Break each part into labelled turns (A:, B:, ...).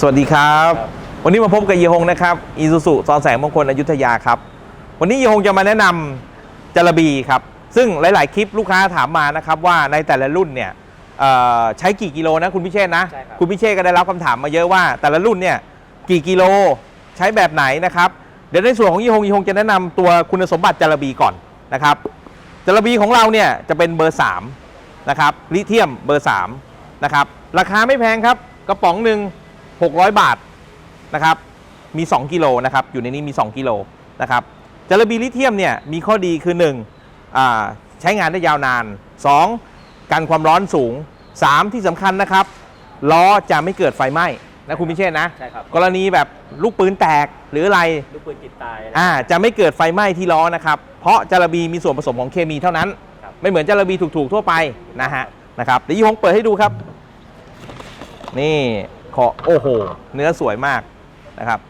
A: สวัสดีครับ
B: ครับ
A: วันนี้มาพบกับเยฮงนะครับอีซูซุซอแสงมงคลอยุธยาครับ วันนี้เยฮงจะมาแนะนำจระบีครับ ซึ่งหลาย ๆ คลิปลูกค้าถามมานะครับว่าในแต่ละรุ่นเนี่ยเอ่อใช้กี่กิโลนะคุณพิเชษนะ
B: ใช่ครับ
A: คุณพิเชษก็ได้รับคำถามมาเยอะว่า แต่ละรุ่นเนี่ยกี่กิโลใช้แบบไหนนะครับ เดี๋ยวในส่วนของยี่หงยี่หงจะแนะนำตัวคุณสมบัติจระบีก่อนนะครับจระบีของเราเนี่ยจะเป็นเบอร์3นะครับลิเทียมเบอร์3นะครับราคาไม่แพงครับกระป๋องหนึ่ง 600 บาทนะครับมี 2 กิโลนะครับอยู่ในนี้มี 2 กิโลนะครับจระบีลิเทียมเนี่ยมีข้อดีคือ1อ่าใช้งานได้ยาวนาน 2. กันความร้อนสูง 3. ที่สำคัญนะครับล้อจะไม่เกิดไฟไหม้นะคุณพิเชษนะ
B: ใช่ครับ
A: กรณีแบบลูกปืนแตกหรืออะไร
B: ลูกปืนติดตายนะ
A: อ่าจะไม่เกิดไฟไหม้ที่ล้อนะครับเพราะจาระบีมีส่วนผสมของเคมีเท่านั้น
B: ครับ
A: ไม่เหมือนจาระบีถูกๆทั่วไปนะฮะนะครับเดี๋ยวยี่หงเปิดให้ดูครับ นี่ ขอโอ้โห เนื้อสวยมากนะครับ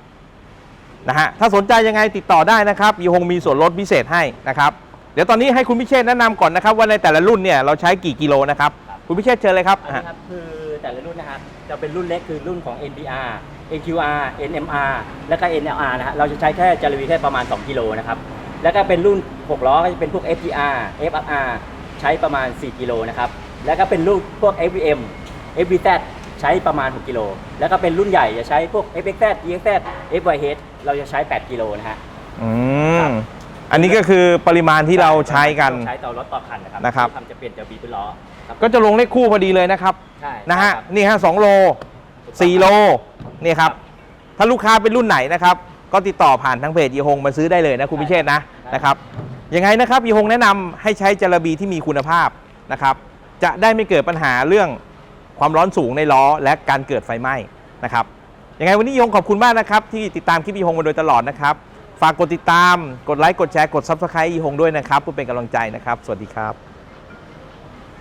A: นะฮะถ้าสนใจยังไงติดต่อได้นะครับยี่หงมีส่วนลดพิเศษให้นะครับ เดี๋ยวตอนนี้ให้คุณพิเชษแนะนำก่อนนะครับ ว่าในแต่ละรุ่นเนี่ยเราใช้กี่กิโลนะครับ คุณพิเชษเชิญเลยครับ
B: อันนี้ครับคือแต่ละรุ่นนะครับจะเป็นรุ่นเล็กคือรุ่นของ NBR NQR NMR แล้วก็ NLR นะฮะเราจะใช้แค่จารีวีแค่ประมาณ 2 กิโลนะครับแล้วก็เป็นรุ่น 6 ล้อก็จะเป็นพวก FTR FRR ใช้ประมาณ 4 กิโลนะครับแล้วก็เป็นรุ่นพวก FVM FVZ ใช้ประมาณ 6 กิโล แล้วก็เป็นรุ่นใหญ่จะใช้พวก FXZ EXZ FYH เราจะใช้ 8 กิโลนะฮะ
A: อื
B: ครั
A: ม
B: บ
A: อันนี้ก็คือปริมาณที่เราใช้กัน
B: ใช้ต่อรถต่อคันนะครับ
A: นะครับ
B: ที่ทำจะเปลี่ยนจะบีเป็นล้อครับ
A: ก็จะลงเลขคู่พอดีเลยนะครับ
B: ใช่
A: นะฮะ
B: ใช่ครับ
A: นี่ฮะสองโลสี่โลนี่ครับ ถ้าลูกค้าเป็นรุ่นไหนนะครับ ก็ติดต่อผ่านทางเพจยีฮงมาซื้อได้เลยนะคุณพิเชษนะนะครับ ยังไงนะครับยีฮงแนะนำให้ใช้จระบีที่มีคุณภาพนะครับ จะได้ไม่เกิดปัญหาเรื่อง ความร้อนสูงในล้อและการเกิดไฟไหม้นะครับยังไงวันนี้ยงขอบคุณมากนะครับ ที่ติดตามคลิปยีฮงมาโดยตลอดนะครับ ฝากกดติดตาม กดไลค์ กดแชร์ กด Subscribe ยีฮงด้วยนะครับเพื่อเป็นกำลังใจนะครับ สวัสดีครับ